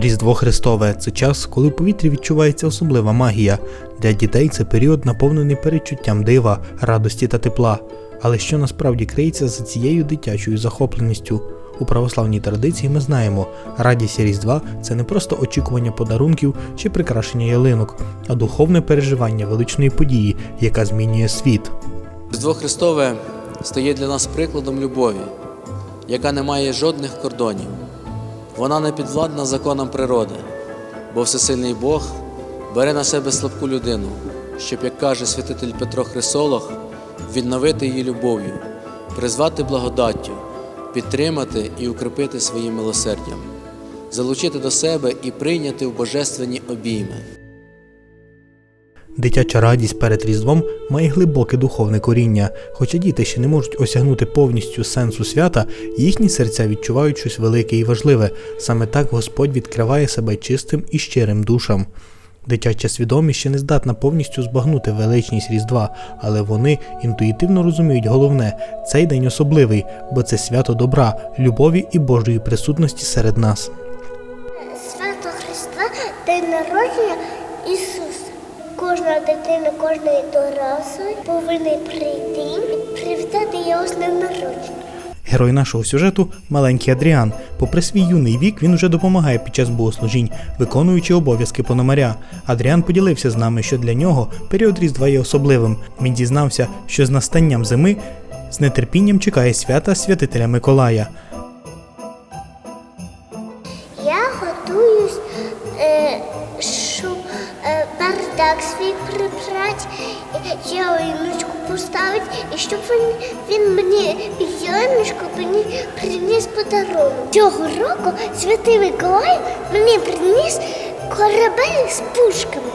Різдво Христове це час, коли в повітрі відчувається особлива магія. Для дітей це період наповнений перечуттям дива, радості та тепла. Але що насправді криється за цією дитячою захопленістю? У православній традиції ми знаємо, радість Різдва це не просто очікування подарунків чи прикрашення ялинок, а духовне переживання величної події, яка змінює світ. Різдво Христове стає для нас прикладом любові, яка не має жодних кордонів. Вона не підвладна законам природи, бо всесильний Бог бере на себе слабку людину, щоб, як каже святитель Петро Хрисолог, відновити її любов'ю, призвати благодаттю, підтримати і укріпити своїм милосердям, залучити до себе і прийняти в божественні обійми. Дитяча радість перед Різдвом має глибоке духовне коріння. Хоча діти ще не можуть осягнути повністю сенсу свята, їхні серця відчувають щось велике і важливе. Саме так Господь відкриває себе чистим і щирим душам. Дитяча свідомість ще не здатна повністю збагнути величність Різдва, але вони інтуїтивно розуміють головне цей день особливий, бо це свято добра, любові і Божої присутності серед нас. Свято Христа день народження дитина, кожний дорослий повинен прийти, привітати його з днем народження. Герой нашого сюжету маленький Адріан. Попри свій юний вік, він вже допомагає під час богослужінь, виконуючи обов'язки пономаря. Адріан поділився з нами, що для нього період Різдва є особливим. Він дізнався, що з настанням зими з нетерпінням чекає свята святителя Миколая. Бардак свій прибрати, ялиночку поставити, і щоб він, він мені ялиночку мені приніс подарунок. Цього року святий Миколай мені приніс корабель з пушками.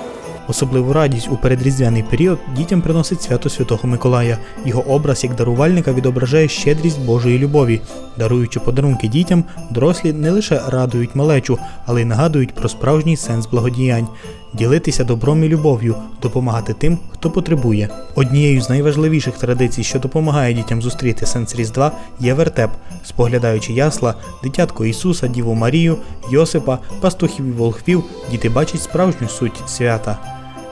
Особливу радість у передріздвяний період дітям приносить свято Святого Миколая. Його образ як дарувальника відображає щедрість Божої любові. Даруючи подарунки дітям, дорослі не лише радують малечу, але й нагадують про справжній сенс благодіянь. Ділитися добром і любов'ю, допомагати тим, хто потребує. Однією з найважливіших традицій, що допомагає дітям зустріти сенс Різдва, є вертеп. Споглядаючи ясла, дитятко Ісуса, Діву Марію, Йосипа, пастухів і волхвів, діти бачать справжню суть свята.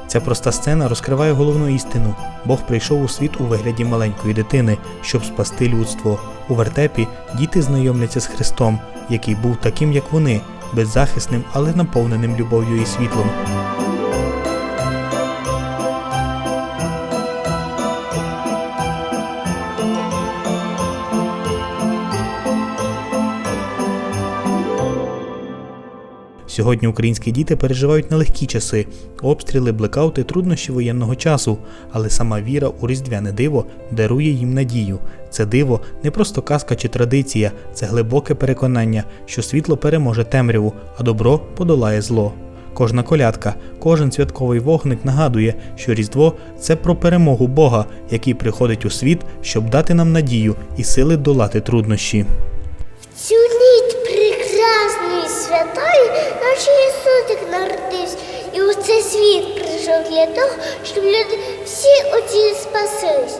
Ця проста сцена розкриває головну істину. Бог прийшов у світ у вигляді маленької дитини, щоб спасти людство. У вертепі діти знайомляться з Христом, який був таким, як вони, беззахисним, але наповненим любов'ю і світлом. Сьогодні українські діти переживають нелегкі часи, обстріли, блекаути, труднощі воєнного часу, але сама віра у різдвяне диво дарує їм надію. Це диво не просто казка чи традиція, це глибоке переконання, що світло переможе темряву, а добро подолає зло. Кожна колядка, кожен святковий вогник нагадує, що Різдво це про перемогу Бога, який приходить у світ, щоб дати нам надію і сили долати труднощі. Цю ніч прекрасної святої Ісусик народився. І у цей світ прийшов для того, щоб люди всі оці спаслись.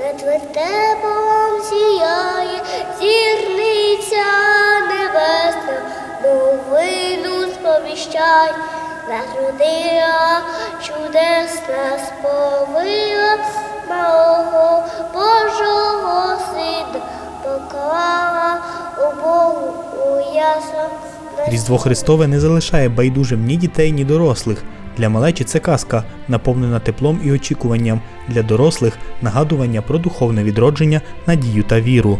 Над вертепом сіяє зірниця небесна, новину сповіщай, народила чудесна сповила малого Божого сина, поклала у Богу. Різдво Христове не залишає байдужим ні дітей, ні дорослих. Для малечі це казка, наповнена теплом і очікуванням, для дорослих нагадування про духовне відродження, надію та віру.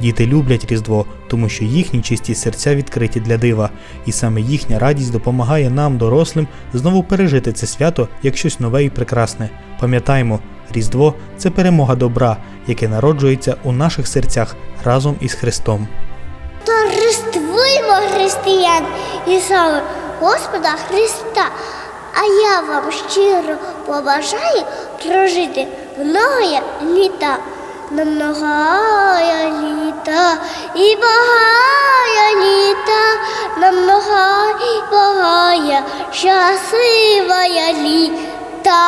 Діти люблять Різдво, тому що їхні чисті серця відкриті для дива, і саме їхня радість допомагає нам, дорослим, знову пережити це свято як щось нове і прекрасне. Пам'ятаймо, Різдво це перемога добра, яке народжується у наших серцях разом із Христом. Торжествуємо християн і слава Господа Христа. А я вам щиро побажаю прожити многое літа, на многое літа і багая літа, на многое багая щаслива літа.